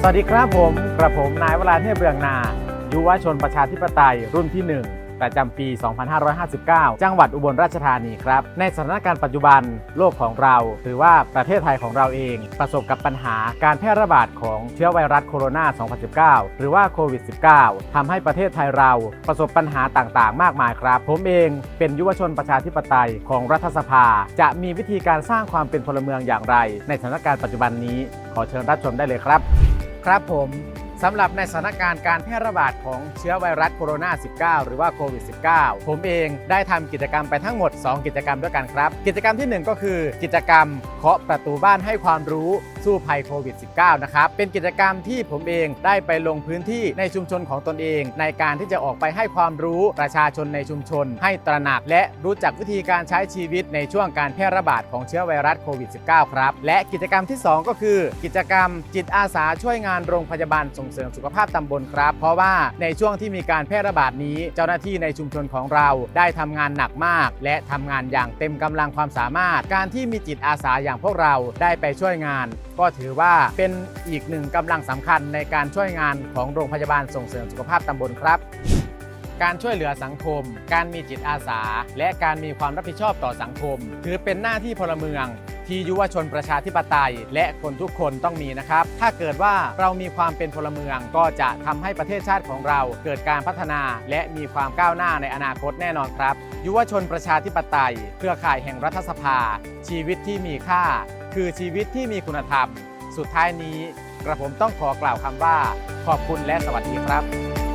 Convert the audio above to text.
สวัสดีครับผม กระผมนายวราเทพเรืองนา ยุวชนประชาธิปไตย รุ่นที่ 1 ประจำปี 2559 จังหวัดอุบลราชธานีครับ ในสถานการณ์ปัจจุบันโลกของเรา หรือว่าประเทศไทยของเราเอง ประสบกับปัญหาการแพร่ระบาดของเชื้อไวรัสโคโรนา 2019 หรือว่าโควิด -19 ทำให้ประเทศไทยเราประสบปัญหาต่างๆ มากมายครับ ผมเองเป็นยุวชนประชาธิปไตยของรัฐสภา จะมีวิธีการสร้างความเป็นพลเมืองอย่างไร ในสถานการณ์ปัจจุบันนี้ ขอเชิญรับชมได้เลยครับ ครับผมสำหรับในสถานการณ์การแพร่ระบาดของเชื้อไวรัสโคโรนา 19 หรือว่าโควิด -19 ผมเองได้ทำกิจกรรมไปทั้งหมด 2 กิจกรรมด้วยกันครับ กิจกรรมทีหนึ่1 ก็คือ กิจกรรมเคาะประตูบ้านให้ความรู้ สู้ภัยโควิด -19 นะครับ เป็นกิจกรรมที่ผมเองได้ไปลงพื้นที่ในชุมชนของตนเอง ในการที่จะออกไปให้ความรู้ประชาชนในชุมชน ให้ตระหนักและรู้จักวิธีการใช้ชีวิตในช่วงการแพร่ระบาดของเชื้อไวรัสโควิด -19 ครับ และกิจกรรมที่ 2 ก็คือ กิจกรรมจิตอาสาช่วยงานโรงพยาบาลส่งเสริมสุขภาพตำบลครับ เพราะว่าในช่วงที่มีการแพร่ระบาดนี้เจ้าหน้าที่ในชุมชนของเราได้ทำงานหนักมาก และทำงานอย่างเต็มกำลังความสามารถ การที่มีจิตอาสาอย่างพวกเราได้ไปช่วยงานก็ถือว่าเป็นอีกหนึ่งกำลังสำคัญในการช่วยงานของโรงพยาบาลส่งเสริมสุขภาพตำบลครับการช่วยเหลือสังคม การมีจิตอาสา และการมีความรับผิดชอบต่อสังคม ถือเป็นหน้าที่พลเมือง ที่ยุวชนประชาธิปไตย และคนทุกคนต้องมีนะครับ ถ้าเกิดว่าเรามีความเป็นพลเมืองก็จะทำให้ประเทศชาติของเราเกิดการพัฒนา และมีความก้าวหน้าในอนาคตแน่นอนครับ ยุวชนประชาธิปไตย เครือข่ายแห่งรัฐสภา ชีวิตที่มีค่า คือชีวิตที่มีคุณธรรม สุดท้ายนี้กระผมต้องขอกล่าวคำว่า ขอบคุณและสวัสดีครับ